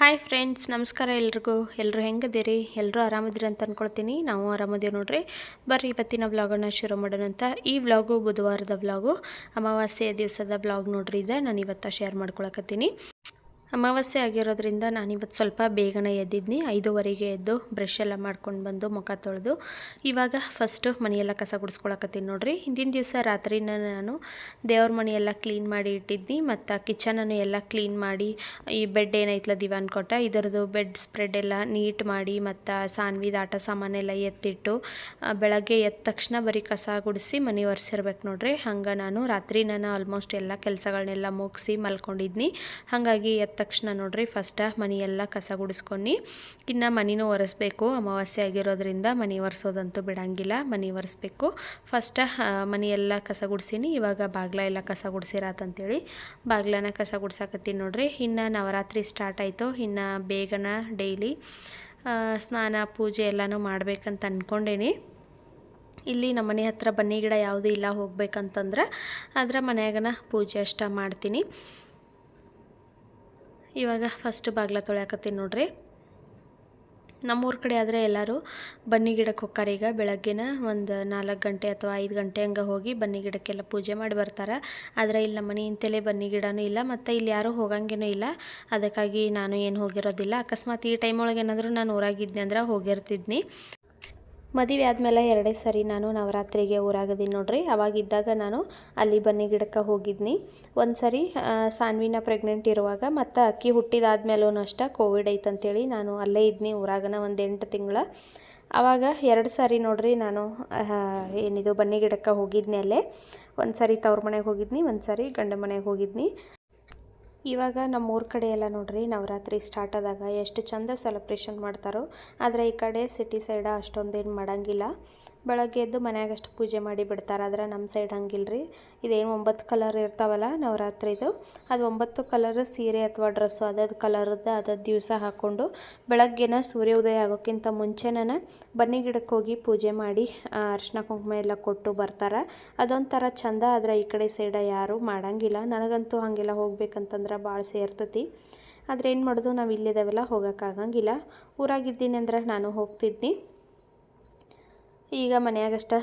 Hi friends ನಮಸ್ಕಾರ ಎಲ್ರಿಗೂ. ಎಲ್ಲರೂ ಹೆಂಗದಿರಿ? ಎಲ್ಲರೂ ಆರಾಮದಿರಿ ಅಂತ ಅಂದ್ಕೊಳ್ತೀನಿ ನಾವು ಆರಾಮದೀವಿ ನೋಡ್ರಿ. ಬರ್ರಿ, ಇವತ್ತಿನ ವ್ಲಾಗನ್ನು ಶುರು ಮಾಡೋಣ ಅಂತ. ಈ ವ್ಲಾಗು ಬುಧವಾರದ ವ್ಲಾಗು ಅಮಾವಾಸ್ಯೆಯ ದಿವಸದ ವ್ಲಾಗ್ ನೋಡ್ರಿ. ಇದೆ ನಾನು ಇವತ್ತು ಶೇರ್ ಮಾಡ್ಕೊಳಕತ್ತೀನಿ. ಅಮಾವಾಸ್ಯೆ ಆಗಿರೋದ್ರಿಂದ ನಾನಿವತ್ತು ಸ್ವಲ್ಪ ಬೇಗನೆ ಎದ್ದಿದ್ನಿ. ಐದುವರೆಗೆ ಎದ್ದು ಬ್ರಷ್ ಎಲ್ಲ ಮಾಡ್ಕೊಂಡು ಬಂದು ಮುಖ ತೊಳೆದು, ಇವಾಗ ಫಸ್ಟು ಮನೆಯೆಲ್ಲ ಕಸ ಗುಡಿಸ್ಕೊಳಕತ್ತೀನಿ ನೋಡಿರಿ. ಹಿಂದಿನ ದಿವಸ ರಾತ್ರಿನ ನಾನು ದೇವ್ರ ಮನೆಯೆಲ್ಲ ಕ್ಲೀನ್ ಮಾಡಿ ಇಟ್ಟಿದ್ನಿ, ಮತ್ತು ಕಿಚನನ್ನು ಎಲ್ಲ ಕ್ಲೀನ್ ಮಾಡಿ, ಈ ಬೆಡ್ ಏನೈತಲ್ಲ ದಿವಾನ್ ಕೊಟ್ಟ ಇದರದು ಬೆಡ್ ಸ್ಪ್ರೆಡ್ ಎಲ್ಲ ನೀಟ್ ಮಾಡಿ, ಮತ್ತು ಸಾನ್ವಿದ ಆಟ ಸಾಮಾನೆಲ್ಲ ಎತ್ತಿಟ್ಟು ಬೆಳಗ್ಗೆ ಎದ್ದ ತಕ್ಷಣ ಬರೀ ಕಸ ಗುಡಿಸಿ ಮನೆ ಒರೆಸಿರ್ಬೇಕು ನೋಡಿರಿ. ಹಂಗೆ ನಾನು ರಾತ್ರಿ ಆಲ್ಮೋಸ್ಟ್ ಎಲ್ಲ ಕೆಲಸಗಳನ್ನೆಲ್ಲ ಮುಗಿಸಿ ಮಲ್ಕೊಂಡಿದ್ನಿ. ಹಾಗಾಗಿ ಎದ್ದ ತಕ್ಷಣ ನೋಡ್ರಿ ಫಸ್ಟ ಮನೆಯೆಲ್ಲ ಕಸ ಗುಡಿಸ್ಕೊಂಡು ಇನ್ನು ಮನೆನೂ ಒರೆಸ್ಬೇಕು. ಅಮಾವಾಸ್ಯೆ ಆಗಿರೋದ್ರಿಂದ ಮನೆ ಒರೆಸೋದಂತೂ ಬಿಡಂಗಿಲ್ಲ, ಮನೆ ಒರೆಸ್ಬೇಕು. ಫಸ್ಟ ಮನೆಯೆಲ್ಲ ಕಸ ಗುಡಿಸೀನಿ. ಇವಾಗ ಬಾಗ್ಲ ಎಲ್ಲ ಕಸ ಗುಡಿಸಿರತ್ತಂತೇಳಿ ಬಾಗ್ಲನ ಕಸ ಗುಡ್ಸಾಕತ್ತೀನಿ ನೋಡ್ರಿ. ಇನ್ನು ನವರಾತ್ರಿ ಸ್ಟಾರ್ಟ್ ಆಯಿತು. ಇನ್ನು ಬೇಗನ ಡೈಲಿ ಸ್ನಾನ, ಪೂಜೆ ಎಲ್ಲನೂ ಮಾಡ್ಬೇಕಂತ ಅಂದ್ಕೊಂಡೇನಿ ಇಲ್ಲಿ ನಮ್ಮ ಮನೆ ಹತ್ರ ಬನ್ನಿ ಗಿಡ ಯಾವುದೂ ಇಲ್ಲ ಹೋಗ್ಬೇಕಂತಂದ್ರೆ ಅದರ ಮನೆಯಾಗನ ಪೂಜೆ ಅಷ್ಟ ಮಾಡ್ತೀನಿ. ಇವಾಗ ಫಸ್ಟ್ ಬಾಗ್ಲ ತೊಳ್ಯಾಕತ್ತೀನಿ ನೋಡ್ರಿ. ನಮ್ಮೂರ ಕಡೆ ಆದರೆ ಎಲ್ಲರೂ ಬನ್ನಿ ಗಿಡಕ್ಕೆ ಹೋಗ್ತಾರೆ ಈಗ ಬೆಳಗ್ಗೆನ ಒಂದು ನಾಲ್ಕು ಗಂಟೆ ಅಥವಾ ಐದು ಗಂಟೆ ಹಂಗೆ ಹೋಗಿ ಬನ್ನಿ ಗಿಡಕ್ಕೆಲ್ಲ ಪೂಜೆ ಮಾಡಿ ಬರ್ತಾರೆ. ಆದರೆ ಇಲ್ಲಿ ನಮ್ಮ ಮನೆ ಇಂತಲೇ ಬನ್ನಿ ಗಿಡನೂ ಇಲ್ಲ, ಮತ್ತು ಇಲ್ಲಿ ಯಾರೂ ಹೋಗಂಗೇನೂ ಇಲ್ಲ. ಅದಕ್ಕಾಗಿ ನಾನು ಏನು ಹೋಗಿರೋದಿಲ್ಲ. ಅಕಸ್ಮಾತ್ ಈ ಟೈಮ್ ಏನಾದರೂ ನಾನು ಊರಾಗಿದ್ದೆ ಅಂದ್ರೆ ಹೋಗಿರ್ತಿದ್ನಿ. ಮದುವೆ ಆದಮೇಲೆ ಎರಡೇ ಸರಿ ನಾನು ನವರಾತ್ರಿಗೆ ಊರಾಗದೀನಿ ನೋಡ್ರಿ. ಅವಾಗಿದ್ದಾಗ ನಾನು ಅಲ್ಲಿ ಬನ್ನಿ ಗಿಡಕ್ಕೆ ಹೋಗಿದ್ನಿ. ಒಂದು ಸರಿ ಸಾನ್ವಿನ ಪ್ರೆಗ್ನೆಂಟ್ ಇರುವಾಗ ಮತ್ತು ಅಕ್ಕಿ ಹುಟ್ಟಿದಾದ್ಮೇಲೂ ಅಷ್ಟೇ ಕೋವಿಡ್ ಐತಂತೇಳಿ ನಾನು ಅಲ್ಲೇ ಇದ್ನಿ ಊರಾಗನ ಒಂದು ಎಂಟು ತಿಂಗಳ. ಆವಾಗ ಎರಡು ಸಾರಿ ನೋಡ್ರಿ ನಾನು ಏನಿದು ಬನ್ನಿ ಗಿಡಕ್ಕೆ ಹೋಗಿದ್ನಿ ಅಲ್ಲೇ. ಒಂದು ಸಾರಿ ತವ್ರ ಮನೆಗೆ ಹೋಗಿದ್ನಿ, ಒಂದು ಸಾರಿ ಗಂಡ ಮನೆಗೆ ಹೋಗಿದ್ನಿ. ಇವಾಗ ನಮ್ಮ ಊರ ಕಡೆ ಎಲ್ಲ ನೋಡ್ರಿ ನವರಾತ್ರಿ ಸ್ಟಾರ್ಟ್ ಆದಾಗ ಎಷ್ಟು ಚಂದ ಸೆಲೆಬ್ರೇಷನ್ ಮಾಡ್ತಾರೋ, ಆದರೆ ಈ ಕಡೆ ಸಿಟಿ ಸೈಡ ಅಷ್ಟೊಂದೇನು ಮಾಡಂಗಿಲ್ಲ. ಬೆಳಗ್ಗೆ ಎದ್ದು ಮನ್ಯಾಗ ಅಷ್ಟು ಪೂಜೆ ಮಾಡಿ ಬಿಡ್ತಾರೆ. ಆದ್ರೆ ನಮ್ಮ ಸೈಡ್ ಹಂಗಿಲ್ರಿ. ಇದೇನು ಒಂಬತ್ತು ಕಲರ್ ಇರ್ತಾವಲ್ಲ ನವರಾತ್ರಿದು. ಅದು ಒಂಬತ್ತು ಕಲರ್ ಸೀರೆ ಅಥವಾ ಡ್ರೆಸ್ಸು ಅದಾದ ಕಲರ್ದು ಅದ ದಿವಸ ಹಾಕ್ಕೊಂಡು ಬೆಳಗ್ಗೆನ ಸೂರ್ಯೋದಯ ಆಗೋಕ್ಕಿಂತ ಮುಂಚೆನೇ ಬನ್ನಿ ಗಿಡಕ್ಕೆ ಹೋಗಿ ಪೂಜೆ ಮಾಡಿ ಅರ್ಶಿನ ಕುಂಕುಮ ಎಲ್ಲ ಕೊಟ್ಟು ಬರ್ತಾರೆ. ಅದೊಂಥರ ಚಂದ ಆದರೆ ಈ ಕಡೆ ಸೈಡ ಯಾರೂ ಮಾಡಂಗಿಲ್ಲ. ನನಗಂತೂ ಹಾಗೆಲ್ಲ ಹೋಗ್ಬೇಕಂತಂದ್ರೆ ಭಾಳ ಸೇರ್ತತಿ. ಆದರೆ ಏನು ಮಾಡೋದು? ನಾವು ಇಲ್ಲಿದ್ದಾವೆಲ್ಲ ಹೋಗೋಕ್ಕಾಗಂಗಿಲ್ಲ ಊರಾಗಿದ್ದೀನಿ ಅಂದ್ರೆ ನಾನು ಹೋಗ್ತಿದ್ನಿ. ಈಗ ಮನೆಯಾಗಷ್ಟ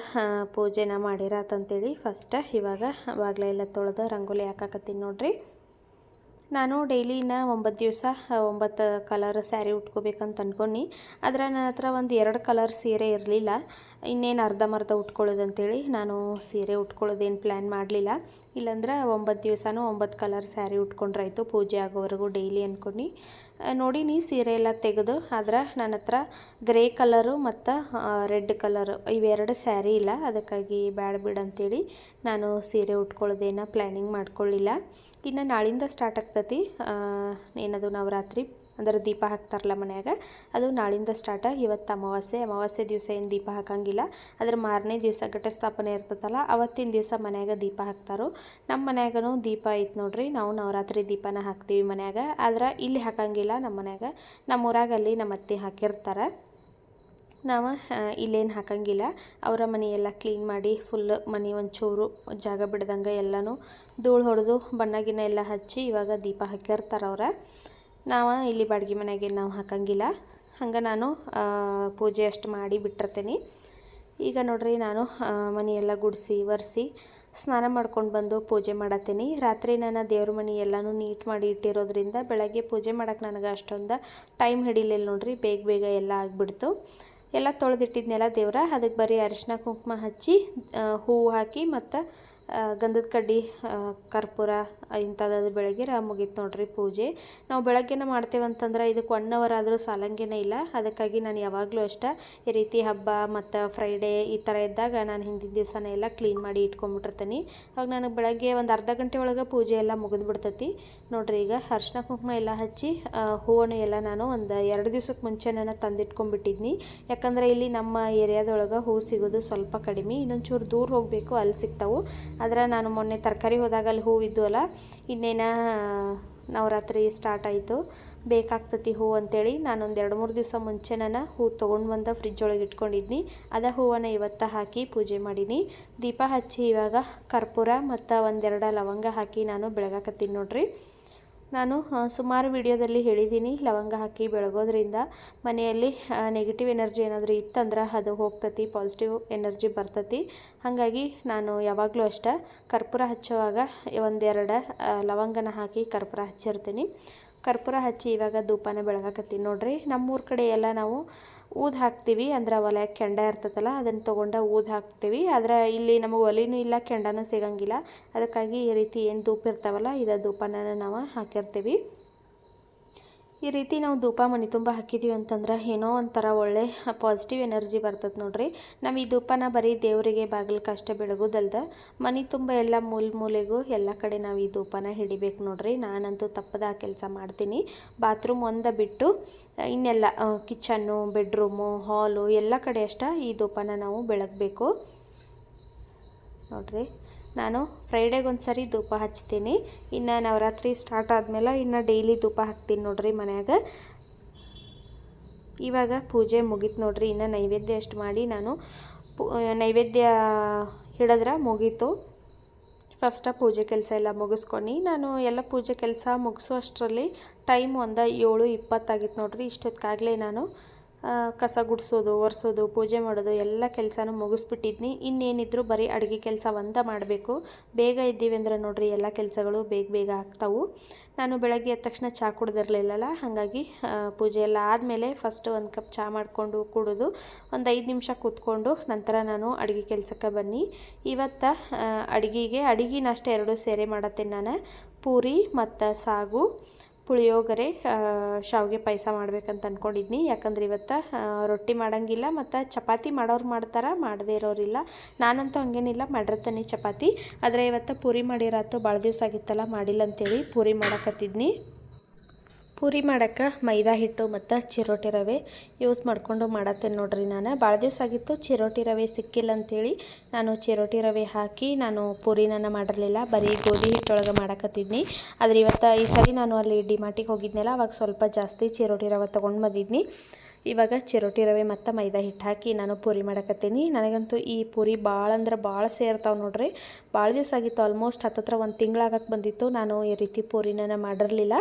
ಪೂಜೆನ ಮಾಡಿರಾತಂತೇಳಿ ಫಸ್ಟ ಇವಾಗ ಬಾಗ್ಲ ಎಲ್ಲ ತೊಳೆದು ರಂಗೋಲಿ ಹಾಕಾಕತ್ತೀನಿ ನೋಡ್ರಿ. ನಾನು ಡೈಲಿನ ಒಂಬತ್ತು ದಿವಸ, ಒಂಬತ್ತು ಕಲರ್ ಸ್ಯಾರಿ ಉಟ್ಕೋಬೇಕಂತ ಅನ್ಕೊಂಡಿ. ಆದರೆ ನನ್ನ ಹತ್ರ ಒಂದು ಎರಡು ಕಲರ್ ಸೀರೆ ಇರಲಿಲ್ಲ. ಇನ್ನೇನು ಅರ್ಧಂಬರ್ಧ ಉಟ್ಕೊಳ್ಳೋದಂತೇಳಿ ನಾನು ಸೀರೆ ಉಟ್ಕೊಳ್ಳೋದೇನು ಪ್ಲ್ಯಾನ್ ಮಾಡಲಿಲ್ಲ. ಇಲ್ಲಾಂದ್ರೆ ಒಂಬತ್ತು ದಿವಸನೂ ಒಂಬತ್ತು ಕಲರ್ ಸ್ಯಾರಿ ಉಟ್ಕೊಂಡ್ರಾಯ್ತು ಪೂಜೆ ಆಗೋವರೆಗೂ ಡೈಲಿ ಅಂದ್ಕೊಂಡು ನೋಡೀನಿ ಸೀರೆ ಎಲ್ಲ ತೆಗೆದು ಆದ್ರೆ ನನ್ನ ಹತ್ರ ಗ್ರೇ ಕಲರು ಮತ್ತು ರೆಡ್ ಕಲರು ಇವೆರಡು ಸ್ಯಾರಿ ಇಲ್ಲ. ಅದಕ್ಕಾಗಿ ಬ್ಯಾಡ ಬಿಡು ಅಂತೇಳಿ ನಾನು ಸೀರೆ ಉಟ್ಕೊಳ್ಳೋದೇನ ಪ್ಲ್ಯಾನಿಂಗ್ ಮಾಡ್ಕೊಳ್ಳಿಲ್ಲ. ಇನ್ನು ನಾಳಿಂದ ಸ್ಟಾರ್ಟ್ ಆಗ್ತತಿ ಏನದು ನವರಾತ್ರಿ ಅಂದ್ರೆ ದೀಪ ಹಾಕ್ತಾರಲ್ಲ ಮನ್ಯಾಗ, ಅದು ನಾಳಿಂದ ಸ್ಟಾರ್ಟ. ಇವತ್ತು ಅಮಾವಾಸ್ಯೆ ಅಮಾವಾಸ್ಯೆ ದಿವಸ ಏನು ದೀಪ ಹಾಕಂಗಿಲ್ಲ. ಅದ್ರ ಮಾರನೇ ದಿವಸ ಘಟಸ್ಥಾಪನೆ ಇರ್ತದಲ್ಲ ಅವತ್ತಿನ ದಿವಸ ಮನ್ಯಾಗ ದೀಪ ಹಾಕ್ತಾರೋ. ನಮ್ಮ ಮನ್ಯಾಗನೂ ದೀಪ ಐತೆ ನೋಡ್ರಿ, ನಾವು ನವರಾತ್ರಿ ದೀಪನ ಹಾಕ್ತೀವಿ ಮನ್ಯಾಗ. ಆದ್ರೆ ಇಲ್ಲಿ ಹಾಕಂಗಿಲ್ಲ. ನಮ್ಮ ಮನ್ಯಾಗ. ನಮ್ಮ ಊರಾಗ ಅಲ್ಲಿ ನಮ್ಮ ಅತ್ತೆ ಹಾಕಿರ್ತಾರೆ. ನಾವು ಇಲ್ಲೇನು ಹಾಕಂಗಿಲ್ಲ. ಅವರ ಮನೆಯೆಲ್ಲ ಕ್ಲೀನ್ ಮಾಡಿ ಫುಲ್ ಮನೆ ಒಂಚೂರು ಜಾಗ ಬಿಡ್ದಂಗೆ ಎಲ್ಲನೂ ಧೂಳು ಹೊಡೆದು ಬಣ್ಣ ಗಿಣ್ಣ ಎಲ್ಲ ಹಚ್ಚಿ ಇವಾಗ ದೀಪ ಹಾಕಿರ್ತಾರೆ ಅವ್ರ. ನಾವು ಇಲ್ಲಿ ಬಾಡಿಗೆ ಮನೆಗೆ ನಾವು ಹಾಕಂಗಿಲ್ಲ. ಹಂಗೆ ನಾನು ಪೂಜೆ ಅಷ್ಟು ಮಾಡಿ ಬಿಟ್ಟಿರ್ತೀನಿ. ಈಗ ನೋಡ್ರಿ ನಾನು ಮನೆಯೆಲ್ಲ ಗುಡಿಸಿ, ಒರೆಸಿ ಸ್ನಾನ ಮಾಡ್ಕೊಂಡು ಬಂದು ಪೂಜೆ ಮಾಡತ್ತೀನಿ. ರಾತ್ರಿ ನಾನು ದೇವ್ರ ಮನೆ ಎಲ್ಲನೂ ನೀಟ್ ಮಾಡಿ ಇಟ್ಟಿರೋದ್ರಿಂದ ಬೆಳಗ್ಗೆ ಪೂಜೆ ಮಾಡಕ್ಕೆ ನನಗೆ ಅಷ್ಟೊಂದು ಟೈಮ್ ಹಿಡಿಲಿಲ್ಲ ನೋಡ್ರಿ. ಬೇಗ ಬೇಗ ಎಲ್ಲ ಆಗಿಬಿಡ್ತು. ಎಲ್ಲ ತೊಳೆದಿಟ್ಟಿದ್ನೆಲ್ಲ ದೇವ್ರ. ಅದಕ್ಕೆ ಬರೀ ಅರಿಶಿನ ಕುಂಕುಮ ಹಚ್ಚಿ ಹೂವು ಹಾಕಿ ಮತ್ತು ಗಂಧದ ಕಡ್ಡಿ ಕರ್ಪೂರ ಇಂಥದ್ದು ಬೆಳಗ್ಗೆ ಮುಗೀತು ನೋಡ್ರಿ ಪೂಜೆ. ನಾವು ಬೆಳಗ್ಗೆನ ಮಾಡ್ತೇವಂತಂದ್ರೆ ಇದಕ್ಕೆ ಒನ್ ಅವರ್ ಆದರೂ ಸಾಲಂಗೇನೇ ಇಲ್ಲ. ಅದಕ್ಕಾಗಿ ನಾನು ಯಾವಾಗಲೂ ಅಷ್ಟೇ ಈ ರೀತಿ ಹಬ್ಬ ಮತ್ತು ಫ್ರೈಡೇ ಈ ಥರ ಇದ್ದಾಗ ನಾನು ಹಿಂದಿನ ದಿವಸನೇ ಎಲ್ಲ ಕ್ಲೀನ್ ಮಾಡಿ ಇಟ್ಕೊಂಡ್ಬಿಟ್ಟಿರ್ತೀನಿ ಅವಾಗ ನನಗೆ ಬೆಳಗ್ಗೆ ಒಂದು ಅರ್ಧ ಗಂಟೆ ಒಳಗೆ ಪೂಜೆ ಎಲ್ಲ ಮುಗಿದು ಬಿಡ್ತೈತಿ. ನೋಡ್ರಿ ಈಗ ಅರ್ಶಿನ ಕುಂಕುಮ ಎಲ್ಲ ಹಚ್ಚಿ ಹೂವನ್ನು ಎಲ್ಲ ನಾನು ಒಂದು ಎರಡು ದಿವ್ಸಕ್ಕೆ ಮುಂಚೆ ನಾನು ತಂದಿಟ್ಕೊಂಡ್ಬಿಟ್ಟಿದ್ನಿ ಯಾಕಂದರೆ ಇಲ್ಲಿ ನಮ್ಮ ಏರಿಯಾದೊಳಗೆ ಹೂ ಸಿಗೋದು ಸ್ವಲ್ಪ ಕಡಿಮೆ. ಇನ್ನೊಂಚೂರು ದೂರ ಹೋಗಬೇಕು, ಅಲ್ಲಿ ಸಿಗ್ತಾವು. ಆದರೆ ನಾನು ಮೊನ್ನೆ ತರಕಾರಿ ಹೋದಾಗ ಅಲ್ಲಿ ಹೂವು ಇದ್ವಲ್ಲ, ಇನ್ನೇನ ನವರಾತ್ರಿ ಸ್ಟಾರ್ಟ್ ಆಯಿತು. ಬೇಕಾಗ್ತತಿ ಹೂ ಅಂತೇಳಿ ನಾನೊಂದು ಎರಡು ಮೂರು ದಿವಸ ಮುಂಚೆ ನಾನು ಹೂ ತೊಗೊಂಡು ಬಂದ ಫ್ರಿಜ್ ಒಳಗೆ ಇಟ್ಕೊಂಡಿದ್ನಿ. ಅದ ಹೂವನ್ನು ಇವತ್ತು ಹಾಕಿ ಪೂಜೆ ಮಾಡೀನಿ. ದೀಪ ಹಚ್ಚಿ ಇವಾಗ ಕರ್ಪೂರ ಮತ್ತು ಒಂದೆರಡು ಲವಂಗ ಹಾಕಿ ನಾನು ಬೆಳಗಾಕತ್ತೀನಿ ನೋಡ್ರಿ. ನಾನು ಸುಮಾರು ವಿಡಿಯೋದಲ್ಲಿ ಹೇಳಿದ್ದೀನಿ, ಲವಂಗ ಹಾಕಿ ಬೆಳಗೋದ್ರಿಂದ ಮನೆಯಲ್ಲಿ ನೆಗೆಟಿವ್ ಎನರ್ಜಿ ಏನಾದರೂ ಇತ್ತಂದ್ರೆ ಅದು ಹೋಗ್ತತಿ ಪಾಸಿಟಿವ್ ಎನರ್ಜಿ ಬರ್ತತಿ. ಹಾಗಾಗಿ ನಾನು ಯಾವಾಗಲೂ ಅಷ್ಟೆ ಕರ್ಪೂರ ಹಚ್ಚುವಾಗ ಒಂದೆರಡು ಲವಂಗನ ಹಾಕಿ ಕರ್ಪೂರ ಹಚ್ಚಿರ್ತೀನಿ. ಕರ್ಪೂರ ಹಚ್ಚಿ ಇವಾಗ ಧೂಪನ ಬೆಳಗಾಕತ್ತೀನಿ ನೋಡಿರಿ. ನಮ್ಮೂರ ಕಡೆ ಎಲ್ಲ ನಾವು ಊದು ಹಾಕ್ತೀವಿ ಅಂದ್ರೆ ಒಲೆ ಕೆಂಡ ಇರ್ತದಲ್ಲ, ಅದನ್ನು ತೊಗೊಂಡು ಊದು ಹಾಕ್ತೀವಿ. ಆದರೆ ಇಲ್ಲಿ ನಮಗೆ ಒಲೆನೂ ಇಲ್ಲ, ಕೆಂಡನೂ ಸಿಗಂಗಿಲ್ಲ. ಅದಕ್ಕಾಗಿ ಈ ರೀತಿ ಏನು ಧೂಪ ಇರ್ತಾವಲ್ಲ, ಇದ ಧೂಪನ ನಾವು ಹಾಕಿರ್ತೀವಿ. ಈ ರೀತಿ ನಾವು ಧೂಪ ಮನೆ ತುಂಬ ಹಾಕಿದ್ದೀವಿ ಅಂತಂದ್ರೆ ಏನೋ ಒಂಥರ ಒಳ್ಳೆ ಪಾಸಿಟಿವ್ ಎನರ್ಜಿ ಬರ್ತದೆ ನೋಡ್ರಿ. ನಾವು ಈ ಧೂಪನ ಬರೀ ದೇವರಿಗೆ ಬಾಗಿಲು ಅಷ್ಟೇ ಬೆಳಗೋದಲ್ದ ಮನೆ ತುಂಬ ಎಲ್ಲ ಮೂಲೆ ಮೂಲೆಗೂ ಎಲ್ಲ ಕಡೆ ನಾವು ಈ ಧೂಪನ ಹಿಡಿಬೇಕು ನೋಡ್ರಿ. ನಾನಂತೂ ತಪ್ಪದ ಕೆಲಸ ಮಾಡ್ತೀನಿ. ಬಾತ್ರೂಮ್ ಒಂದ ಬಿಟ್ಟು ಇನ್ನೆಲ್ಲ ಕಿಚನ್ನು ಬೆಡ್ರೂಮು ಹಾಲು ಎಲ್ಲ ಕಡೆ ಅಷ್ಟೇ ಈ ಧೂಪನ ನಾವು ಬೆಳಗಬೇಕು. ನೋಡ್ರಿ. ನಾನು ಫ್ರೈಡೇಗೆ ಒಂದು ಸರಿ ಧೂಪ ಹಚ್ತೀನಿ. ಇನ್ನು ನವರಾತ್ರಿ ಸ್ಟಾರ್ಟ್ ಆದಮೇಲೆ ಇನ್ನು ಡೈಲಿ ಧೂಪ ಹಾಕ್ತೀನಿ ನೋಡ್ರಿ ಮನ್ಯಾಗ. ಇವಾಗ ಪೂಜೆ ಮುಗೀತು ನೋಡ್ರಿ, ಇನ್ನು ನೈವೇದ್ಯ ಅಷ್ಟು ಮಾಡಿ ನಾನು ನೈವೇದ್ಯ ಹಿಡಿದ್ರೆ ಮುಗೀತು. ಫಸ್ಟ ಪೂಜೆ ಕೆಲಸ ಎಲ್ಲ ಮುಗಿಸ್ಕೊಂಡು, ನಾನು ಎಲ್ಲ ಪೂಜೆ ಕೆಲಸ ಮುಗಿಸೋ ಅಷ್ಟರಲ್ಲಿ ಟೈಮ್ ಒಂದು ಏಳು ಇಪ್ಪತ್ತಾಗಿತ್ತು ನೋಡ್ರಿ ಇಷ್ಟೊತ್ತಿಗಾಗಲೇ ನಾನು ಕಸ ಗುಡಿಸೋದು, ಒರೆಸೋದು, ಪೂಜೆ ಮಾಡೋದು ಎಲ್ಲ ಕೆಲಸನೂ ಮುಗಿಸ್ಬಿಟ್ಟಿದ್ನಿ. ಇನ್ನೇನಿದ್ರು ಬರೀ ಅಡುಗೆ ಕೆಲಸ ಒಂದ ಮಾಡಬೇಕು. ಬೇಗ ಇದ್ದೀವಿ ಅಂದ್ರೆ ನೋಡ್ರಿ ಎಲ್ಲ ಕೆಲಸಗಳು ಬೇಗ ಬೇಗ ಆಗ್ತಾವು. ನಾನು ಬೆಳಗ್ಗೆ ಎದ್ದ ತಕ್ಷಣ ಚಹಾ ಕುಡ್ದಿರಲಿಲ್ಲಲ್ಲ ಹಾಗಾಗಿ ಪೂಜೆ ಎಲ್ಲ ಆದಮೇಲೆ ಫಸ್ಟ್ ಒಂದು ಕಪ್ ಚಹಾ ಮಾಡಿಕೊಂಡು ಕುಡಿದು. ಒಂದು ಐದು ನಿಮಿಷ ಕೂತ್ಕೊಂಡು ನಂತರ ನಾನು ಅಡುಗೆ ಕೆಲಸಕ್ಕೆ ಬನ್ನಿ. ಇವತ್ತು ಅಡುಗೆಗೆ ಅಡುಗೆನ ಅಷ್ಟೇ ಎರಡು ಸೇರೆ ಮಾಡತ್ತೇನೆ ನಾನು. ಪೂರಿ ಮತ್ತು ಸಾಗು. ಪುಳಿಯೋಗರೆ ಶಾವಿಗೆ ಪಾಯಸ ಮಾಡ್ಬೇಕಂತ ಅಂದ್ಕೊಂಡಿದ್ನಿ ಯಾಕಂದ್ರೆ ಇವತ್ತು ರೊಟ್ಟಿ ಮಾಡೋಂಗಿಲ್ಲ ಮತ್ತು ಚಪಾತಿ ಮಾಡೋರು ಮಾಡ್ತಾರೆ, ಮಾಡದೇ ಇರೋರಿಲ್ಲ. ನಾನಂತೂ ಹಂಗೇನಿಲ್ಲ, ಮಾಡಿರ್ತೀನಿ ಚಪಾತಿ. ಆದರೆ ಇವತ್ತು ಪೂರಿ ಮಾಡಿರತ್ತು ಭಾಳ ದಿವಸ ಆಗಿತ್ತಲ್ಲ ಮಾಡಿಲ್ಲ ಅಂತೇಳಿ ಪೂರಿ ಮಾಡಕತ್ತಿದ್ನಿ. ಪೂರಿ ಮಾಡೋಕ್ಕೆ ಮೈದಾ ಹಿಟ್ಟು ಮತ್ತು ಚಿರೋಟಿ ರವೆ ಯೂಸ್ ಮಾಡಿಕೊಂಡು ಮಾಡತ್ತೇನೆ ನೋಡ್ರಿ ನಾನು. ಭಾಳ ದಿವಸ ಆಗಿತ್ತು ಚಿರೋಟಿ ರವೆ ಸಿಕ್ಕಿಲ್ಲ ಅಂಥೇಳಿ ನಾನು ಚಿರೋಟಿ ರವೆ ಹಾಕಿ ನಾನು ಪೂರಿನ ಮಾಡಿರಲಿಲ್ಲ. ಬರೀ ಗೋಧಿ ಹಿಟ್ಟೊಳಗೆ ಮಾಡಕತ್ತಿದ್ನಿ. ಆದರೆ ಇವತ್ತು ಈ ಸರಿ ನಾನು ಅಲ್ಲಿ ಡಿಮಾರ್ಟಿಗೆ ಹೋಗಿದ್ನಲ್ಲ, ಅವಾಗ ಸ್ವಲ್ಪ ಜಾಸ್ತಿ ಚಿರೋಟಿ ರವೆ ತೊಗೊಂಡು ಬಂದಿದ್ನಿ. ಇವಾಗ ಚಿರೋಟಿ ರವೆ ಮತ್ತು ಮೈದಾ ಹಿಟ್ಟು ಹಾಕಿ ನಾನು ಪೂರಿ ಮಾಡಕತ್ತೀನಿ. ನನಗಂತೂ ಈ ಪೂರಿ ಭಾಳ ಅಂದ್ರೆ ಭಾಳ ಸೇರ್ತಾವೆ ನೋಡ್ರಿ. ಭಾಳ ದಿವಸ ಆಗಿತ್ತು ಆಲ್ಮೋಸ್ಟ್ ಹತ್ತತ್ರ ಒಂದು ತಿಂಗಳಾಗಕ್ಕೆ ಬಂದಿತ್ತು. ನಾನು ಈ ರೀತಿ ಪೂರಿನ ಮಾಡಿರಲಿಲ್ಲ.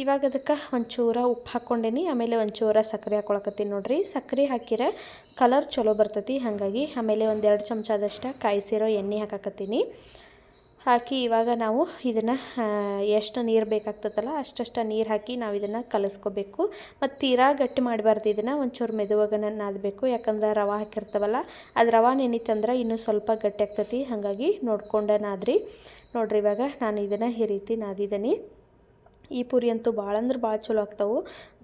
ಇವಾಗ ಅದಕ್ಕೆ ಒಂಚೂರ ಉಪ್ಪು ಹಾಕ್ಕೊಂಡೇನಿ, ಆಮೇಲೆ ಒಂಚೂರ ಸಕ್ಕರೆ ಹಾಕೊಳಕತ್ತೀನಿ ನೋಡಿರಿ. ಸಕ್ಕರೆ ಹಾಕಿರ ಕಲರ್ ಚಲೋ ಬರ್ತೈತಿ, ಹಾಗಾಗಿ ಆಮೇಲೆ ಒಂದೆರಡು ಚಮಚದಷ್ಟು ಕಾಯಿಸಿರೋ ಎಣ್ಣೆ ಹಾಕಾಕತ್ತೀನಿ. ಹಾಕಿ ಇವಾಗ ನಾವು ಇದನ್ನು ಎಷ್ಟು ನೀರು ಬೇಕಾಗ್ತದಲ್ಲ ಅಷ್ಟಷ್ಟು ನೀರು ಹಾಕಿ ನಾವು ಇದನ್ನು ಕಲಿಸ್ಕೋಬೇಕು. ಮತ್ತು ತೀರಾ ಗಟ್ಟಿ ಮಾಡಬಾರ್ದು ಇದನ್ನು, ಒಂಚೂರು ನಾನು ನಾದಬೇಕು. ಯಾಕಂದ್ರೆ ರವೆ ಹಾಕಿರ್ತವಲ್ಲ, ಅದು ರವೆ ನೆನಿತಂದ್ರೆ ಇನ್ನೂ ಸ್ವಲ್ಪ ಗಟ್ಟಿ ಆಗ್ತತಿ. ಹಾಗಾಗಿ ನೋಡ್ಕೊಂಡು ನಾದ್ರಿ. ನೋಡ್ರಿ ಇವಾಗ ನಾನು ಇದನ್ನು ಈ ರೀತಿ ನಾದಿದ್ದೀನಿ ಈ ಪುರಿ ಅಂತೂ ಭಾಳ ಅಂದ್ರೆ ಭಾಳ ಚಲೋ ಆಗ್ತಾವೆ.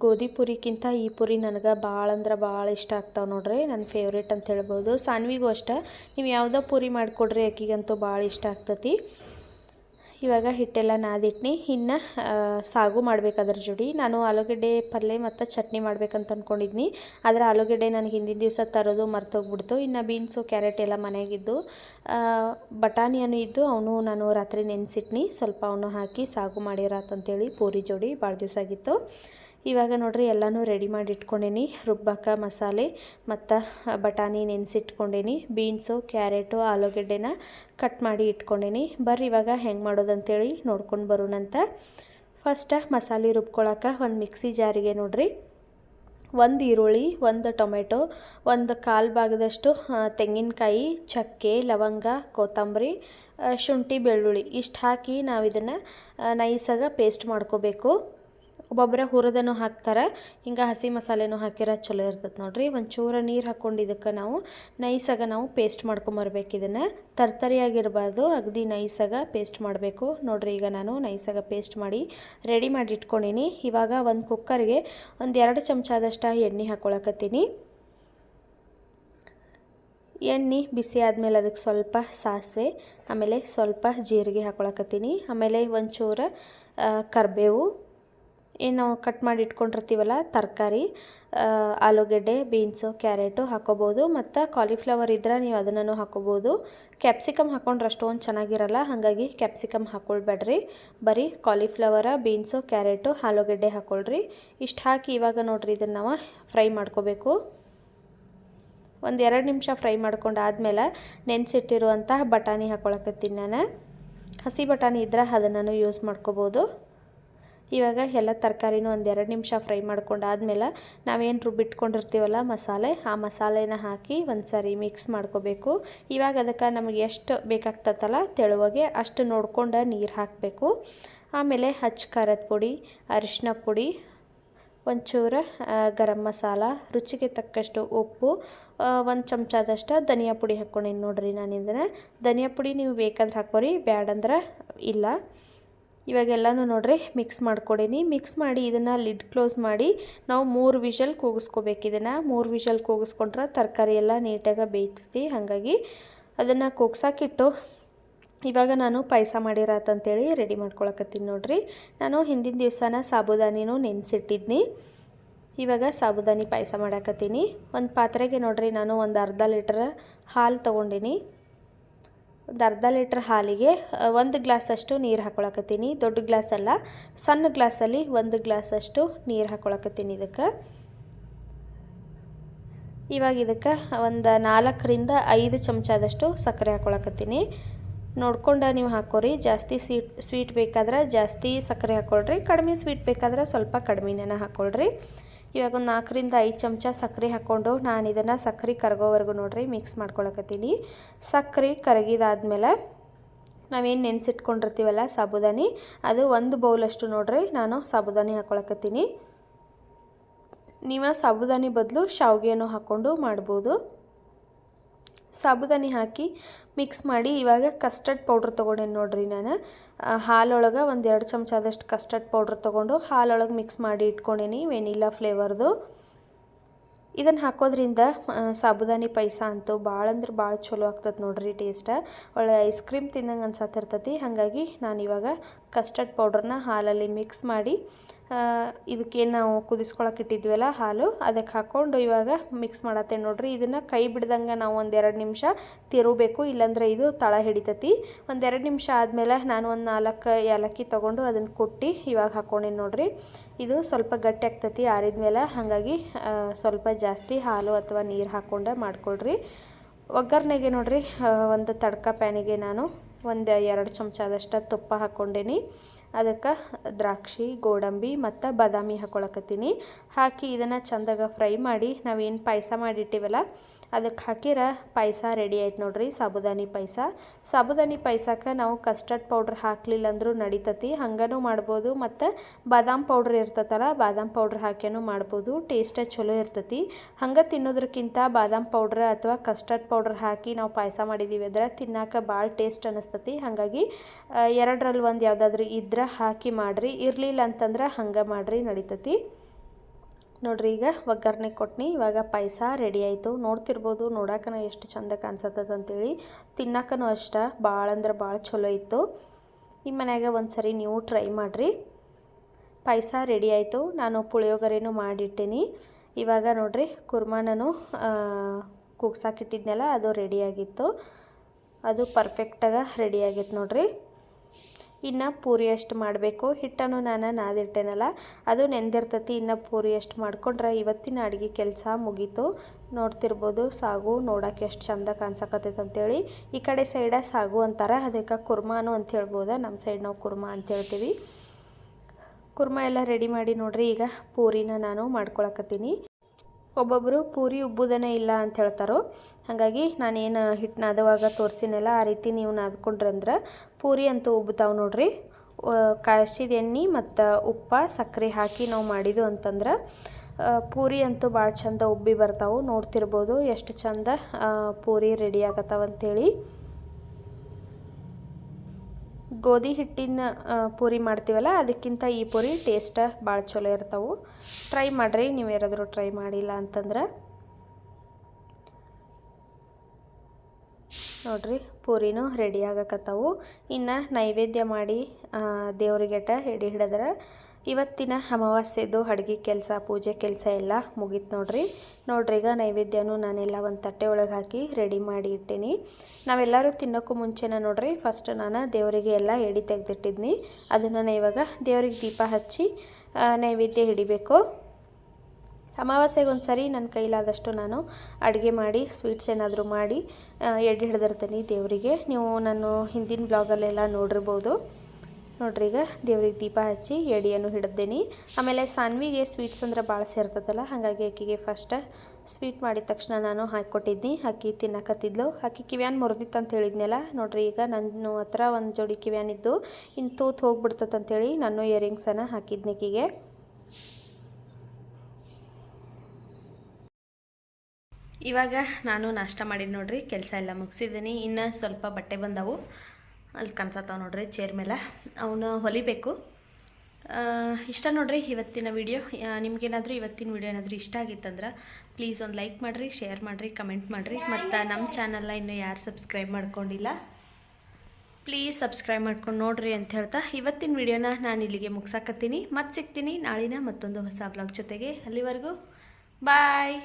ಗೋಧಿ ಪುರಿಕ್ಕಿಂತ ಈ ಪುರಿ ನನಗೆ ಭಾಳ ಅಂದ್ರೆ ಭಾಳ ಇಷ್ಟ ಆಗ್ತಾವೆ ನೋಡ್ರಿ ನನ್ನ ಫೇವ್ರೇಟ್ ಅಂತ ಹೇಳ್ಬೋದು. ಸಾನ್ವಿಗೂ ಅಷ್ಟೇ. ನೀವು ಯಾವುದೋ ಪುರಿ ಮಾಡಿಕೊಡ್ರಿ ಆಕಿಗಂತೂ ಭಾಳ ಇಷ್ಟ ಆಗ್ತತಿ. ಇವಾಗ ಹಿಟ್ಟೆಲ್ಲ ನಾದಿಟ್ನಿ. ಇನ್ನು ಸಾಗು ಮಾಡ್ಬೇಕು ಅದ್ರ ಜೋಡಿ. ನಾನು ಆಲೂಗಡ್ಡೆ ಪಲ್ಯ ಮತ್ತು ಚಟ್ನಿ ಮಾಡ್ಬೇಕಂತ ಅಂದ್ಕೊಂಡಿದ್ನಿ ಆದರೆ ಆಲೂಗಡ್ಡೆ ನನಗೆ ಹಿಂದಿನ ದಿವಸ ತರೋದು ಮರ್ತೋಗ್ಬಿಡ್ತು. ಇನ್ನು ಬೀನ್ಸು, ಕ್ಯಾರೆಟ್ ಎಲ್ಲ ಮನೆಯಾಗಿದ್ದು ಬಟಾಣಿಯನ್ನು ಇದ್ದು ಅವನು ನಾನು ರಾತ್ರಿ ನೆನೆಸಿಟ್ನಿ. ಸ್ವಲ್ಪ ಅವನು ಹಾಕಿ ಸಾಗು ಮಾಡಿರಾತಂತೇಳಿ ಪೂರಿ ಜೋಡಿ. ಭಾಳ ದಿವಸ ಆಗಿತ್ತು. ಇವಾಗ ನೋಡ್ರಿ ಎಲ್ಲನೂ ರೆಡಿ ಮಾಡಿ ಇಟ್ಕೊಂಡೇನಿ. ರುಬ್ಬಾಕ ಮಸಾಲೆ, ಮತ್ತು ಬಟಾಣಿ ನೆನೆಸಿಟ್ಕೊಂಡೇನಿ. ಬೀನ್ಸು ಕ್ಯಾರೆಟು ಆಲೂಗಡ್ಡೆನ ಕಟ್ ಮಾಡಿ ಇಟ್ಕೊಂಡೇನಿ. ಬರ್ರಿ ಇವಾಗ ಹೆಂಗೆ ಮಾಡೋದಂತೇಳಿ ನೋಡ್ಕೊಂಡು ಬರೋಣಂತ. ಫಸ್ಟ್ ಮಸಾಲೆ ರುಬ್ಕೊಳಕ್ಕೆ ಒಂದು ಮಿಕ್ಸಿ ಜಾರಿಗೆ ನೋಡ್ರಿ. ಒಂದು ಈರುಳ್ಳಿ, ಒಂದು ಟೊಮೆಟೊ, ಒಂದು ಕಾಲು ಭಾಗದಷ್ಟು ತೆಂಗಿನಕಾಯಿ, ಚಕ್ಕೆ, ಲವಂಗ, ಕೊತ್ತಂಬರಿ ಶುಂಠಿ, ಬೆಳ್ಳುಳ್ಳಿ ಇಷ್ಟು ಹಾಕಿ ನಾವು ಇದನ್ನು ನೈಸಾಗ ಪೇಸ್ಟ್ ಮಾಡ್ಕೋಬೇಕು. ಒಬ್ಬೊಬ್ಬರ ಹುರಿದನು ಹಾಕ್ತಾರೆ. ಹಿಂಗೆ ಹಸಿ ಮಸಾಲೆನೂ ಹಾಕಿರ ಚಲೋ ಇರ್ತದೆ ನೋಡ್ರಿ. ಒಂಚೂರು ನೀರು ಹಾಕ್ಕೊಂಡು ಇದಕ್ಕೆ ನಾವು ನೈಸಾಗ ನಾವು ಪೇಸ್ಟ್ ಮಾಡ್ಕೊಂಬರ್ಬೇಕು. ಇದನ್ನು ತರ್ತರಿಯಾಗಿರಬಾರ್ದು. ಅಗದಿ ನೈಸಾಗ ಪೇಸ್ಟ್ ಮಾಡಬೇಕು. ನೋಡಿರಿ ಈಗ ನಾನು ನೈಸಾಗ ಪೇಸ್ಟ್ ಮಾಡಿ ರೆಡಿ ಮಾಡಿ ಇಟ್ಕೊಂಡೀನಿ. ಇವಾಗ ಒಂದು ಕುಕ್ಕರ್ಗೆ ಒಂದು ಎರಡು ಚಮಚದಷ್ಟು ಎಣ್ಣೆ ಹಾಕ್ಕೊಳಕತ್ತೀನಿ ಎಣ್ಣೆ ಬಿಸಿ ಆದಮೇಲೆ ಅದಕ್ಕೆ ಸ್ವಲ್ಪ ಸಾಸಿವೆ, ಆಮೇಲೆ ಸ್ವಲ್ಪ ಜೀರಿಗೆ ಹಾಕ್ಕೊಳಕತ್ತೀನಿ ಆಮೇಲೆ ಒಂಚೂರು ಕರಿಬೇವು ಏನು ಕಟ್ ಮಾಡಿ ಇಟ್ಕೊಂಡಿರ್ತೀವಲ್ಲ, ತರಕಾರಿ ಆಲೂಗೆಡ್ಡೆ, ಬೀನ್ಸು, ಕ್ಯಾರೆಟು ಹಾಕೋಬೋದು, ಮತ್ತು ಕಾಲಿಫ್ಲವರ್ ಇದ್ದರೆ ನೀವು ಅದನ್ನು ಹಾಕೋಬೋದು. ಕ್ಯಾಪ್ಸಿಕಮ್ ಹಾಕೊಂಡ್ರೆ ಅಷ್ಟೊಂದು ಚೆನ್ನಾಗಿರಲ್ಲ, ಹಾಗಾಗಿ ಕ್ಯಾಪ್ಸಿಕಮ್ ಹಾಕ್ಕೊಳ್ಬೇಡ್ರಿ ಬರೀ ಕಾಲಿಫ್ಲವರ ಬೀನ್ಸು, ಕ್ಯಾರೆಟು, ಆಲೂಗಡ್ಡೆ ಹಾಕ್ಕೊಳ್ರಿ ಇಷ್ಟು ಹಾಕಿ ಇವಾಗ ನೋಡಿರಿ ಇದನ್ನು ನಾವು ಫ್ರೈ ಮಾಡ್ಕೋಬೇಕು. ಒಂದು ಎರಡು ನಿಮಿಷ ಫ್ರೈ ಮಾಡ್ಕೊಂಡು ಆದಮೇಲೆ ನೆನೆಸಿಟ್ಟಿರುವಂತಹ ಬಟಾಣಿ ಹಾಕ್ಕೊಳಕತ್ತೀನಿ ನಾನು ಹಸಿ ಬಟಾಣಿ ಇದ್ದರೆ ಅದನ್ನು ಯೂಸ್ ಮಾಡ್ಕೋಬೋದು. ಇವಾಗ ಎಲ್ಲ ತರಕಾರಿನೂ ಒಂದೆರಡು ನಿಮಿಷ ಫ್ರೈ ಮಾಡ್ಕೊಂಡಾದ್ಮೇಲೆ ನಾವೇನು ರುಬ್ಬಿಟ್ಕೊಂಡಿರ್ತೀವಲ್ಲ ಮಸಾಲೆ, ಆ ಮಸಾಲೆನ ಹಾಕಿ ಒಂದು ಸಾರಿ ಮಿಕ್ಸ್ ಮಾಡ್ಕೋಬೇಕು. ಇವಾಗ ಅದಕ್ಕೆ ನಮಗೆ ಎಷ್ಟು ಬೇಕಾಗ್ತತ್ತಲ್ಲ ತೆಳುವಾಗೆ ಅಷ್ಟು ನೋಡ್ಕೊಂಡು ನೀರು ಹಾಕಬೇಕು. ಆಮೇಲೆ ಹಚ್ಚ ಖಾರದ ಪುಡಿ ಅರಿಶಿನ ಪುಡಿ, ಒಂಚೂರು ಗರಂ ಮಸಾಲ, ರುಚಿಗೆ ತಕ್ಕಷ್ಟು ಉಪ್ಪು ಒಂದು ಚಮಚದಷ್ಟು ಧನಿಯಾ ಪುಡಿ ಹಾಕ್ಕೊಂಡೀನಿ ನೋಡಿರಿ ನಾನು ಇದನ್ನು ಧನಿಯಾ ಪುಡಿ ನೀವು ಬೇಕಂದ್ರೆ ಹಾಕೋರಿ ಬ್ಯಾಡಂದ್ರೆ ಇಲ್ಲ. ಇವಾಗೆಲ್ಲನೂ ನೋಡ್ರಿ ಮಿಕ್ಸ್ ಮಾಡ್ಕೊಡೀನಿ. ಮಿಕ್ಸ್ ಮಾಡಿ ಇದನ್ನು ಲಿಡ್ ಕ್ಲೋಸ್ ಮಾಡಿ ನಾವು ಮೂರು ವಿಷಲ್ ಕೂಗಿಸ್ಕೋಬೇಕು ಇದನ್ನು. ಮೂರು ವಿಷಲ್ ಕೂಗಿಸ್ಕೊಂಡ್ರೆ ತರಕಾರಿ ಎಲ್ಲ ನೀಟಾಗಿ ಬೇಯ್ತೈತಿ. ಹಾಗಾಗಿ ಅದನ್ನು ಕೂಗ್ಸಾಕಿಟ್ಟು ಇವಾಗ ನಾನು ಪಾಯಸ ಮಾಡಿರತ್ತಂತೇಳಿ ರೆಡಿ ಮಾಡ್ಕೊಳಕತ್ತೀನಿ ನೋಡ್ರಿ. ನಾನು ಹಿಂದಿನ ದಿವಸನ ಸಾಬುದಾನಿನೂ ನೆನೆಸಿಟ್ಟಿದ್ನಿ. ಇವಾಗ ಸಾಬುದಾನಿ ಪಾಯಸ ಮಾಡಾಕತ್ತೀನಿ. ಒಂದು ಪಾತ್ರೆಗೆ ನೋಡ್ರಿ, ನಾನು ಒಂದು ಅರ್ಧ ಲೀಟ್ರ್ ಹಾಲು ತೊಗೊಂಡಿನಿ. ಒಂದು ಅರ್ಧ ಲೀಟ್ರ್ ಹಾಲಿಗೆ ಒಂದು ಗ್ಲಾಸಷ್ಟು ನೀರು ಹಾಕೊಳಕತ್ತೀನಿ. ದೊಡ್ಡ ಗ್ಲಾಸ್ ಅಲ್ಲ, ಸಣ್ಣ ಗ್ಲಾಸಲ್ಲಿ ಒಂದು ಗ್ಲಾಸಷ್ಟು ನೀರು ಹಾಕೊಳಕತ್ತೀನಿ ಇದಕ್ಕೆ. ಇವಾಗ ಇದಕ್ಕೆ ಒಂದು ನಾಲ್ಕರಿಂದ ಐದು ಚಮಚದಷ್ಟು ಸಕ್ಕರೆ ಹಾಕೊಳಕತ್ತೀನಿ. ನೋಡ್ಕೊಂಡು ನೀವು ಹಾಕೋರಿ, ಜಾಸ್ತಿ ಸ್ವೀಟ್ ಸ್ವೀಟ್ ಬೇಕಾದ್ರೆ ಜಾಸ್ತಿ ಸಕ್ಕರೆ ಹಾಕ್ಕೊಳ್ರಿ ಕಡಿಮೆ ಸ್ವೀಟ್ ಬೇಕಾದ್ರೆ ಸ್ವಲ್ಪ ಕಡಿಮೆನೇ ಹಾಕ್ಕೊಳ್ರಿ ಇವಾಗ ಒಂದು ನಾಲ್ಕರಿಂದ ಐದು ಚಮಚ ಸಕ್ಕರೆ ಹಾಕ್ಕೊಂಡು ನಾನು ಇದನ್ನು ಸಕ್ಕರೆ ಕರಗೋವರೆಗೂ ನೋಡಿರಿ ಮಿಕ್ಸ್ ಮಾಡ್ಕೊಳಕತ್ತೀನಿ. ಸಕ್ಕರೆ ಕರಗಿದಾದ್ಮೇಲೆ ನಾವೇನು ನೆನೆಸಿಟ್ಕೊಂಡಿರ್ತೀವಲ್ಲ ಸಾಬುದಾನಿ, ಅದು ಒಂದು ಬೌಲಷ್ಟು ನೋಡಿರಿ ನಾನು ಸಾಬುದಾನಿ ಹಾಕ್ಕೊಳಕತ್ತೀನಿ ನೀವು ಸಾಬುದಾನಿ ಬದಲು ಶಾವಿಗೆಯನ್ನು ಹಾಕ್ಕೊಂಡು ಮಾಡ್ಬೋದು. ಸಾಬುದಾನಿ ಹಾಕಿ ಮಿಕ್ಸ್ ಮಾಡಿ ಇವಾಗ ಕಸ್ಟರ್ಡ್ ಪೌಡ್ರ್ ತೊಗೊಂಡೇನೆ ನೋಡ್ರಿ ನಾನು. ಹಾಲೊಳಗೆ ಒಂದು ಎರಡು ಚಮಚದಷ್ಟು ಕಸ್ಟರ್ಡ್ ಪೌಡ್ರ್ ತೊಗೊಂಡು ಹಾಲೊಳಗೆ ಮಿಕ್ಸ್ ಮಾಡಿ ಇಟ್ಕೊಂಡೇನಿ ವೆನಿಲಾ ಫ್ಲೇವರ್ದು ಇದನ್ನು ಹಾಕೋದ್ರಿಂದ ಸಾಬುದಾನಿ ಪಾಯಸ ಅಂತೂ ಭಾಳ ಅಂದ್ರೆ ಭಾಳ ಚಲೋ ಆಗ್ತದೆ ನೋಡ್ರಿ ಟೇಸ್ಟ. ಒಳ್ಳೆ ಐಸ್ ಕ್ರೀಮ್ ತಿನ್ನಂಗೆ ಅನ್ಸತ್ತಿರ್ತೈತಿ ಹಾಗಾಗಿ ನಾನು ಇವಾಗ ಕಸ್ಟರ್ಡ್ ಪೌಡ್ರನ್ನ ಹಾಲಲ್ಲಿ ಮಿಕ್ಸ್ ಮಾಡಿ ಇದಕ್ಕೇನು ನಾವು ಕುದಿಸ್ಕೊಳಕ್ಕೆ ಇಟ್ಟಿದ್ವಲ್ಲ ಹಾಲು ಅದಕ್ಕೆ ಹಾಕ್ಕೊಂಡು ಇವಾಗ ಮಿಕ್ಸ್ ಮಾಡತ್ತೆ ನೋಡ್ರಿ. ಇದನ್ನು ಕೈ ಬಿಡ್ದಂಗೆ ನಾವು ಒಂದೆರಡು ನಿಮಿಷ ತಿರುಬೇಕು ಇಲ್ಲಾಂದ್ರೆ ಇದು ತಳ ಹಿಡಿತತಿ. ಒಂದೆರಡು ನಿಮಿಷ ಆದಮೇಲೆ ನಾನು ಒಂದು ನಾಲ್ಕು ಏಲಕ್ಕಿ ತೊಗೊಂಡು ಅದನ್ನು ಕುಟ್ಟಿ ಇವಾಗ ಹಾಕ್ಕೊಂಡೀನಿ ನೋಡ್ರಿ. ಇದು ಸ್ವಲ್ಪ ಗಟ್ಟಿ ಆಗ್ತತಿ, ಆರಿದ್ಮೇಲೆ ಹಾಗಾಗಿ ಸ್ವಲ್ಪ ಜಾಸ್ತಿ ಹಾಲು ಅಥವಾ ನೀರು ಹಾಕ್ಕೊಂಡೆ ಮಾಡ್ಕೊಳ್ರಿ. ಒಗ್ಗರಣೆಗೆ ನೋಡಿರಿ ಒಂದು ತಡ್ಕ ಪ್ಯಾನಿಗೆ ನಾನು ಒಂದು ಎರಡು ಚಮಚದಷ್ಟು ತುಪ್ಪ ಹಾಕ್ಕೊಂಡೇನಿ. ಅದಕ್ಕೆ ದ್ರಾಕ್ಷಿ, ಗೋಡಂಬಿ ಮತ್ತು ಬಾದಾಮಿ ಹಾಕ್ಕೊಳಕತ್ತೀನಿ ಹಾಕಿ ಇದನ್ನು ಚಂದಾಗ ಫ್ರೈ ಮಾಡಿ ನಾವೇನು ಪಾಯಸ ಮಾಡಿಟ್ಟಿವಲ್ಲ ಅದಕ್ಕೆ ಹಾಕಿರ ಪಾಯಸ ರೆಡಿ ಆಯ್ತು ನೋಡ್ರಿ, ಸಾಬುದಾನಿ ಪಾಯಸ. ಸಾಬುದಾನಿ ಪಾಯಸಕ್ಕೆ ನಾವು ಕಸ್ಟರ್ಡ್ ಪೌಡ್ರ್ ಹಾಕಲಿಲ್ಲ ಅಂದರೂ ನಡಿತತಿ, ಹಂಗನೂ ಮಾಡ್ಬೋದು ಮತ್ತು ಬಾದಾಮ್ ಪೌಡ್ರ್ ಇರ್ತತಲ್ಲ, ಬಾದಾಮ್ ಪೌಡ್ರ್ ಹಾಕ್ಯನೂ ಮಾಡ್ಬೋದು ಟೇಸ್ಟ ಚಲೋ ಇರ್ತತಿ. ಹಂಗೆ ತಿನ್ನೋದ್ರಕ್ಕಿಂತ ಬಾದಾಮ್ ಪೌಡ್ರ್ ಅಥವಾ ಕಸ್ಟರ್ಡ್ ಪೌಡ್ರ್ ಹಾಕಿ ನಾವು ಪಾಯಸ ಮಾಡಿದ್ದೀವಿ ಅಂದ್ರೆ ತಿನ್ನಕ್ಕೆ ಭಾಳ ಟೇಸ್ಟ್ ಅನ್ನಿಸ್ತತಿ ಹಾಗಾಗಿ ಎರಡರಲ್ಲಿ ಒಂದು ಯಾವುದಾದ್ರೂ ಇದ್ರೆ ಹಾಕಿ ಮಾಡಿರಿ. ಇರಲಿಲ್ಲ ಅಂತಂದ್ರೆ ಹಂಗೆ ಮಾಡಿರಿ ನಡಿತತಿ. ನೋಡ್ರಿ ಈಗ ಒಗ್ಗರಣೆ ಕೊಟ್ನಿ. ಇವಾಗ ಪಾಯಸ ರೆಡಿ ಆಯಿತು. ನೋಡ್ತಿರ್ಬೋದು ನೋಡಕ್ಕನ ಎಷ್ಟು ಚಂದ ಕಾಣಿಸತ್ತದ ಅಂತೇಳಿ. ತಿನ್ನಕ್ಕನೂ ಅಷ್ಟ. ಭಾಳ ಅಂದ್ರೆ ಭಾಳ ಚಲೋ ಇತ್ತು. ನಿಮ್ಮ ಮನ್ಯಾಗ ಒಂದು ಸರಿ ನೀವು ಟ್ರೈ ಮಾಡಿರಿ. ಪಾಯಸ ರೆಡಿ ಆಯಿತು. ನಾನು ಪುಳಿಯೋಗರೆನೂ ಮಾಡಿಟ್ಟೀನಿ. ಇವಾಗ ನೋಡ್ರಿ ಕುರ್ಮಾನೂ ಕೂಗ್ಸಾಕಿಟ್ಟಿದ್ನಲ್ಲ ಅದು ರೆಡಿಯಾಗಿತ್ತು ಅದು ಪರ್ಫೆಕ್ಟಾಗಿ ರೆಡಿ ಆಗೈತೆ ನೋಡ್ರಿ. ಇನ್ನು ಪೂರಿ ಅಷ್ಟು ಮಾಡಬೇಕು? ಹಿಟ್ಟನ್ನು ನಾನು ನಾದಿಟ್ಟೇನಲ್ಲ, ಅದು ನೆಂದಿರ್ತತಿ. ಇನ್ನು ಪೂರಿ ಅಷ್ಟು ಮಾಡ್ಕೊಂಡ್ರೆ ಇವತ್ತಿನ ಅಡುಗೆ ಕೆಲಸ ಮುಗೀತು. ನೋಡ್ತಿರ್ಬೋದು ಸಾಗು ನೋಡೋಕೆ ಎಷ್ಟು ಚಂದ ಕಾಣಿಸಕತ್ತೈತೆ ಅಂತೇಳಿ. ಈ ಕಡೆ ಸೈಡ ಸಾಗು ಅಂತಾರೆ, ಅದಕ್ಕೆ ಕುರ್ಮಾನು ಅಂತ ಹೇಳ್ಬೋದು? ನಮ್ಮ ಸೈಡ್ ನಾವು ಕುರ್ಮಾ ಅಂತ ಹೇಳ್ತೀವಿ. ಕುರ್ಮಾ ಎಲ್ಲ ರೆಡಿ ಮಾಡಿ ನೋಡ್ರಿ, ಈಗ ಪೂರಿನ ನಾನು ಮಾಡ್ಕೊಳಕತ್ತೀನಿ. ಒಬ್ಬೊಬ್ಬರು ಪೂರಿ ಉಬ್ಬುದನೇ ಇಲ್ಲ ಅಂತ ಹೇಳ್ತಾರೋ. ಹಾಗಾಗಿ ನಾನೇನು ಹಿಟ್ಟು ನಾದುವಾಗ ತೋರಿಸಿನಲ್ಲ, ಆ ರೀತಿ ನೀವು ನಾದ್ಕೊಂಡ್ರಂದ್ರೆ ಪೂರಿ ಅಂತೂ ಉಬ್ಬುತ್ತಾವೆ ನೋಡ್ರಿ. ಕಾಯಿಸಿದ ಎಣ್ಣೆ ಮತ್ತು ಉಪ್ಪ ಸಕ್ಕರೆ ಹಾಕಿ ನಾವು ಮಾಡಿದ್ದು ಅಂತಂದ್ರೆ ಪೂರಿ ಅಂತೂ ಭಾಳ ಚಂದ ಉಬ್ಬಿ ಬರ್ತಾವೆ. ನೋಡ್ತಿರ್ಬೋದು ಎಷ್ಟು ಚಂದ ಪೂರಿ ರೆಡಿ ಆಗತ್ತವಂತೇಳಿ ಗೋಧಿ ಹಿಟ್ಟಿನ ಪೂರಿ ಮಾಡ್ತೀವಲ್ಲ, ಅದಕ್ಕಿಂತ ಈ ಪೂರಿ ಟೇಸ್ಟ ಭಾಳ ಚಲೋ ಇರ್ತಾವೆ. ಟ್ರೈ ಮಾಡಿರಿ, ನೀವು ಯಾರಾದರೂ ಟ್ರೈ ಮಾಡಿಲ್ಲ ಅಂತಂದ್ರೆ. ನೋಡ್ರಿ, ಪೂರಿನೂ ರೆಡಿ ಆಗಕತ್ತವು. ಇನ್ನು ನೈವೇದ್ಯ ಮಾಡಿ ದೇವ್ರಿಗೆಟ ಎಡೆ ಹಿಡಿದ್ರೆ ಇವತ್ತಿನ ಅಮಾವಾಸ್ಯೆದು ಅಡುಗೆ ಕೆಲಸ, ಪೂಜೆ ಕೆಲಸ ಎಲ್ಲ ಮುಗೀತು ನೋಡ್ರಿ. ನೋಡ್ರಿ, ಈಗ ನೈವೇದ್ಯನೂ ನಾನೆಲ್ಲ ಒಂದು ತಟ್ಟೆ ಒಳಗೆ ಹಾಕಿ ರೆಡಿ ಮಾಡಿ ಇಟ್ಟೀನಿ. ನಾವೆಲ್ಲರೂ ತಿನ್ನೋಕ್ಕೂ ಮುಂಚೆನ ನೋಡ್ರಿ ಫಸ್ಟ್ ನಾನು ದೇವರಿಗೆ ಎಲ್ಲ ಎಡಿ ತೆಗೆದಿಟ್ಟಿದ್ನಿ. ಅದನ್ನು ಇವಾಗ ದೇವರಿಗೆ ದೀಪ ಹಚ್ಚಿ ನೈವೇದ್ಯ ಹಿಡಿಬೇಕು. ಅಮಾವಾಸ್ಯೆಗೆ ಒಂದು ಸರಿ ನನ್ನ ಕೈಲಾದಷ್ಟು ನಾನು ಅಡುಗೆ ಮಾಡಿ ಸ್ವೀಟ್ಸ್ ಏನಾದರೂ ಮಾಡಿ ಎಡೆ ಹಿಡ್ದಿರ್ತೀನಿ ದೇವರಿಗೆ. ನೀವು ನಾನು ಹಿಂದಿನ ಬ್ಲಾಗಲ್ಲೆಲ್ಲ ನೋಡಿರ್ಬೋದು. ನೋಡ್ರಿ ಈಗ ದೇವ್ರಿಗೆ ದೀಪ ಹಚ್ಚಿ ಎಡಿಯನ್ನು ಹಿಡಿದೇನಿ. ಆಮೇಲೆ ಸಾನ್ವಿಗೆ ಸ್ವೀಟ್ಸ್ ಅಂದ್ರೆ ಭಾಳ ಸೇರ್ತದಲ್ಲ, ಹಾಗಾಗಿ ಆಕಿಗೆ ಫಸ್ಟ್ ಸ್ವೀಟ್ ಮಾಡಿದ ತಕ್ಷಣ ನಾನು ಹಾಕಿಕೊಟ್ಟಿದ್ನಿ. ಅಕ್ಕಿ ತಿನ್ನಕತ್ತಿದ್ಲು. ಅಕ್ಕಿ ಕಿವ್ಯಾನ್ ಮುರಿದಿತ್ತು ಅಂತ ಹೇಳಿದ್ನಲ್ಲ, ನೋಡ್ರಿ ಈಗ ನನ್ನ ಹತ್ರ ಒಂದು ಜೋಡಿ ಕಿವ್ಯಾನ್ ಇದ್ದು ಇನ್ನು ತೂತು ಹೋಗ್ಬಿಡ್ತದೆ ಅಂತೇಳಿ ನಾನು ಇಯರಿಂಗ್ಸನ್ನು ಹಾಕಿದ್ನಿ ಆಕಿಗೆ ಇವಾಗ ನಾನು ನಾಷ್ಟ ಮಾಡಿದ್ದು ನೋಡ್ರಿ, ಕೆಲಸ ಎಲ್ಲ ಮುಗಿಸಿದ್ದೀನಿ. ಇನ್ನು ಸ್ವಲ್ಪ ಬಟ್ಟೆ ಬಂದವು. ಅಲ್ಲಿ ಕಾಣಿಸತ್ತಾವ ನೋಡ್ರಿ ಚೇರ್ ಮೇಲೆ. ಅವನ್ನ ಹೊಲಿಬೇಕು. ಇಷ್ಟ ನೋಡ್ರಿ ಇವತ್ತಿನ ವಿಡಿಯೋ ನಿಮಗೇನಾದರೂ ಇವತ್ತಿನ ವಿಡಿಯೋ ಏನಾದರೂ ಇಷ್ಟ ಆಗಿತ್ತಂದ್ರೆ ಪ್ಲೀಸ್ ಒಂದು ಲೈಕ್ ಮಾಡಿರಿ ಶೇರ್ ಮಾಡಿರಿ ಕಮೆಂಟ್ ಮಾಡಿರಿ. ಮತ್ತು ನಮ್ಮ ಚಾನಲ್ನ ಇನ್ನೂ ಯಾರು ಸಬ್ಸ್ಕ್ರೈಬ್ ಮಾಡ್ಕೊಂಡಿಲ್ಲ ಪ್ಲೀಸ್ ಸಬ್ಸ್ಕ್ರೈಬ್ ಮಾಡ್ಕೊಂಡು ನೋಡ್ರಿ ಅಂತ ಹೇಳ್ತಾ ಇವತ್ತಿನ ವಿಡಿಯೋನ ನಾನು ಇಲ್ಲಿಗೆ ಮುಗ್ಸಾಕತ್ತೀನಿ. ಮತ್ತೆ ಸಿಗ್ತೀನಿ ನಾಳಿನ ಮತ್ತೊಂದು ಹೊಸ ಬ್ಲಾಗ್ ಜೊತೆಗೆ. ಅಲ್ಲಿವರೆಗೂ ಬಾಯ್